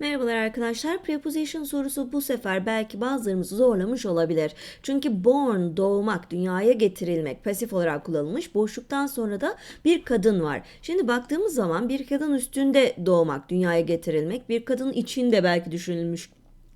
Merhabalar arkadaşlar. Preposition sorusu bu sefer belki bazılarımızı zorlamış olabilir. Çünkü born, doğmak, dünyaya getirilmek pasif olarak kullanılmış. Boşluktan sonra da bir kadın var. Şimdi baktığımız zaman bir kadın üstünde doğmak, dünyaya getirilmek, bir kadın içinde belki düşünülmüş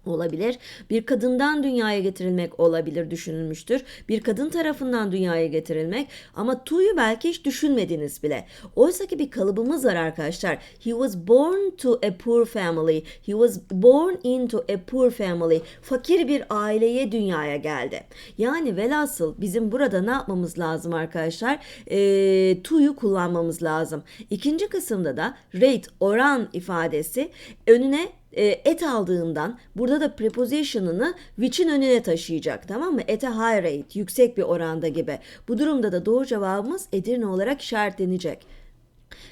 olabilir. Bir kadından dünyaya getirilmek olabilir düşünülmüştür. Bir kadın tarafından dünyaya getirilmek ama to'yu belki hiç düşünmediniz bile. Oysa ki bir kalıbımız var arkadaşlar. He was born to a poor family. He was born into a poor family. Fakir bir aileye dünyaya geldi. Yani velhasıl bizim burada ne yapmamız lazım arkadaşlar? E, to'yu kullanmamız lazım. İkinci kısımda da rate oran ifadesi önüne et aldığından burada da preposition'ını which'in önüne taşıyacak tamam mı? A high rate yüksek bir oranda gibi. Bu durumda da doğru cevabımız Edirne olarak işaretlenecek.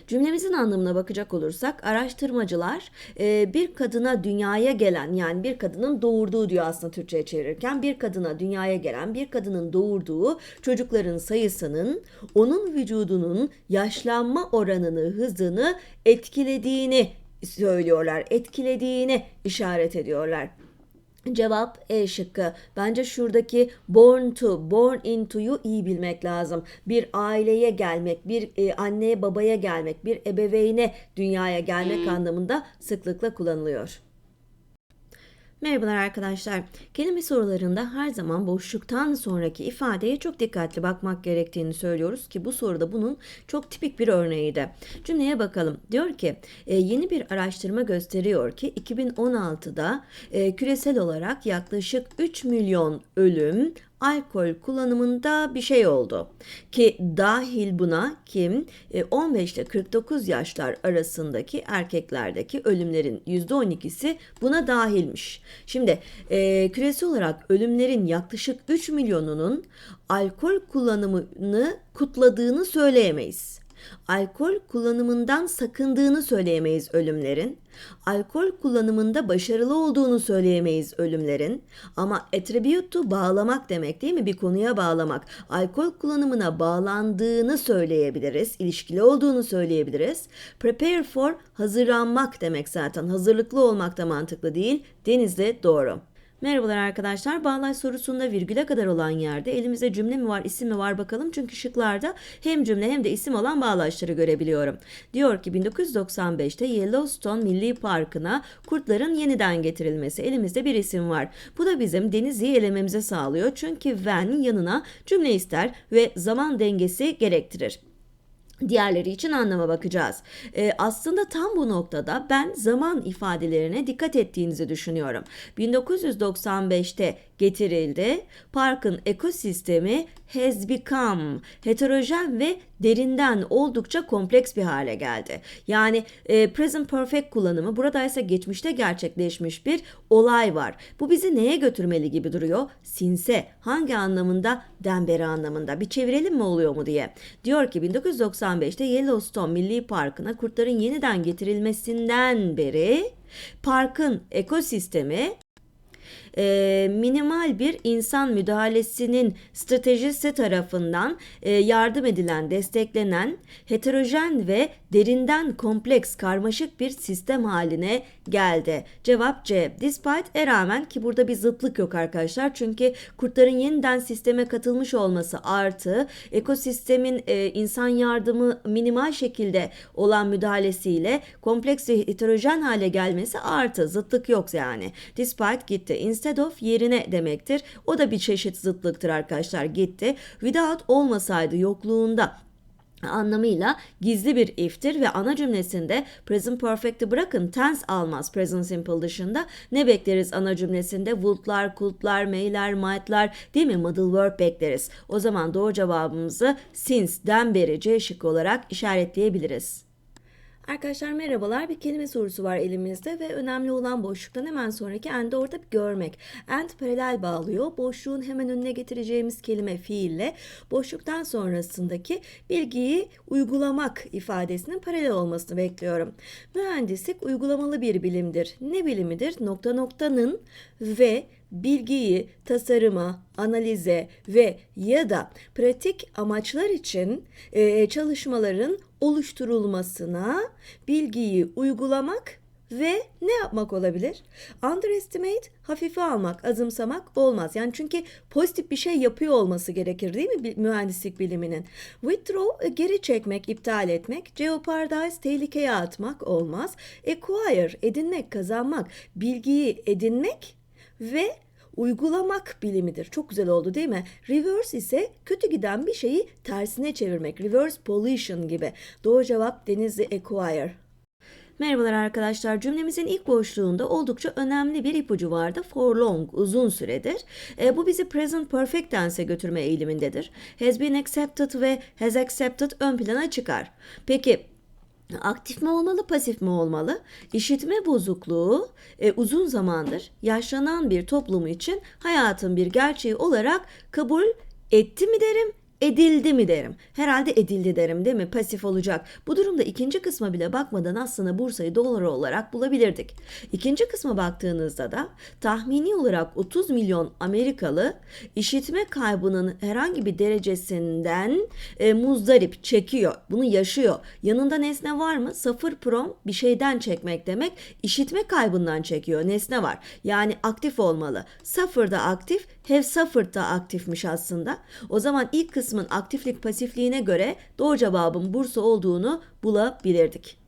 Cümlemizin anlamına bakacak olursak araştırmacılar e, bir kadına dünyaya gelen yani bir kadının doğurduğu diyor aslında Türkçe'ye çevirirken bir kadına dünyaya gelen bir kadının doğurduğu çocukların sayısının onun vücudunun yaşlanma oranını hızını etkilediğini söylüyorlar. Etkilediğini işaret ediyorlar. Cevap E şıkkı. Bence şuradaki born to, born into'yu iyi bilmek lazım. Bir aileye gelmek, bir e, anneye babaya gelmek, bir ebeveyne dünyaya gelmek anlamında sıklıkla kullanılıyor. Merhabalar arkadaşlar. Kelime sorularında her zaman boşluktan sonraki ifadeye çok dikkatli bakmak gerektiğini söylüyoruz ki bu soruda bunun çok tipik bir örneğiydi. Cümleye bakalım. Diyor ki e, yeni bir araştırma gösteriyor ki 2016'da e, küresel olarak yaklaşık 3 milyon ölüm alkol kullanımında bir şey oldu. Ki dahil buna kim e, 15 ile 49 yaşlar arasındaki erkeklerdeki ölümlerin %12'si buna dahilmiş. Şimdi e, küresel olarak ölümlerin yaklaşık 3 milyonunun alkol kullanımını kutladığını söyleyemeyiz. Alkol kullanımından sakındığını söyleyemeyiz ölümlerin. Alkol kullanımında başarılı olduğunu söyleyemeyiz ölümlerin. Ama attribute to bağlamak demek değil mi? Bir konuya bağlamak. Alkol kullanımına bağlandığını söyleyebiliriz. ilişkili olduğunu söyleyebiliriz. Prepare for hazırlanmak demek zaten. Hazırlıklı olmak da mantıklı değil. Denizli doğru. Merhabalar arkadaşlar. Bağlaç sorusunda virgüle kadar olan yerde elimizde cümle mi var, isim mi var bakalım. Çünkü şıklarda hem cümle hem de isim olan bağlaçları görebiliyorum. Diyor ki 1995'te Yellowstone Milli Parkı'na kurtların yeniden getirilmesi. Elimizde bir isim var. Bu da bizim Denizli'yi elememize sağlıyor. Çünkü when yanına cümle ister ve zaman dengesi gerektirir. Diğerleri için anlama bakacağız. Ee, aslında tam bu noktada ben zaman ifadelerine dikkat ettiğinizi düşünüyorum. 1995'te getirildi. Parkın ekosistemi has become heterojen ve derinden oldukça kompleks bir hale geldi. Yani e, present perfect kullanımı burada ise geçmişte gerçekleşmiş bir olay var. Bu bizi neye götürmeli gibi duruyor? Sinse hangi anlamında? Denberi anlamında. Bir çevirelim mi oluyor mu diye. Diyor ki 1995'te Yellowstone Milli Parkı'na kurtların yeniden getirilmesinden beri parkın ekosistemi e, minimal bir insan müdahalesinin stratejisi tarafından e, yardım edilen, desteklenen, heterojen ve derinden kompleks, karmaşık bir sistem haline geldi. Cevap C. Despite e rağmen ki burada bir zıtlık yok arkadaşlar. Çünkü kurtların yeniden sisteme katılmış olması artı ekosistemin e, insan yardımı minimal şekilde olan müdahalesiyle kompleks ve heterojen hale gelmesi artı zıtlık yok yani. Despite gitti. Instead of yerine demektir. O da bir çeşit zıtlıktır arkadaşlar gitti. Without olmasaydı yokluğunda anlamıyla gizli bir iftir ve ana cümlesinde present perfect'i bırakın tense almaz present simple dışında ne bekleriz ana cümlesinde would'lar, could'lar, may'ler, might'lar değil mi middle verb bekleriz. O zaman doğru cevabımızı since'den beri C şıkkı olarak işaretleyebiliriz. Arkadaşlar merhabalar. Bir kelime sorusu var elimizde ve önemli olan boşluktan hemen sonraki and'i orada bir görmek. And paralel bağlıyor. Boşluğun hemen önüne getireceğimiz kelime fiille boşluktan sonrasındaki bilgiyi uygulamak ifadesinin paralel olmasını bekliyorum. Mühendislik uygulamalı bir bilimdir. Ne bilimidir? Nokta noktanın ve bilgiyi tasarıma, analize ve ya da pratik amaçlar için e, çalışmaların oluşturulmasına bilgiyi uygulamak Ve ne yapmak olabilir? Underestimate, hafife almak, azımsamak olmaz. Yani çünkü pozitif bir şey yapıyor olması gerekir değil mi mühendislik biliminin? Withdraw, e, geri çekmek, iptal etmek. Jeopardize, tehlikeye atmak olmaz. Acquire, edinmek, kazanmak. Bilgiyi edinmek ve uygulamak bilimidir. Çok güzel oldu değil mi? Reverse ise kötü giden bir şeyi tersine çevirmek. Reverse pollution gibi. Doğru cevap Denizli Acquire. Merhabalar arkadaşlar. Cümlemizin ilk boşluğunda oldukça önemli bir ipucu vardı. For long, uzun süredir. E, bu bizi present perfect tense'e götürme eğilimindedir. Has been accepted ve has accepted ön plana çıkar. Peki Aktif mi olmalı, pasif mi olmalı? İşitme bozukluğu e, uzun zamandır yaşlanan bir toplum için hayatın bir gerçeği olarak kabul etti mi derim, edildi mi derim. Herhalde edildi derim değil mi? Pasif olacak. Bu durumda ikinci kısma bile bakmadan aslında Bursa'yı dolar olarak bulabilirdik. İkinci kısma baktığınızda da tahmini olarak 30 milyon Amerikalı işitme kaybının herhangi bir derecesinden e, muzdarip, çekiyor. Bunu yaşıyor. Yanında nesne var mı? Sıfır prom bir şeyden çekmek demek. İşitme kaybından çekiyor. Nesne var. Yani aktif olmalı. Sıfır da aktif, have suffered aktifmiş aslında. O zaman ilk kısmın aktiflik pasifliğine göre doğru cevabın Bursa olduğunu bulabilirdik.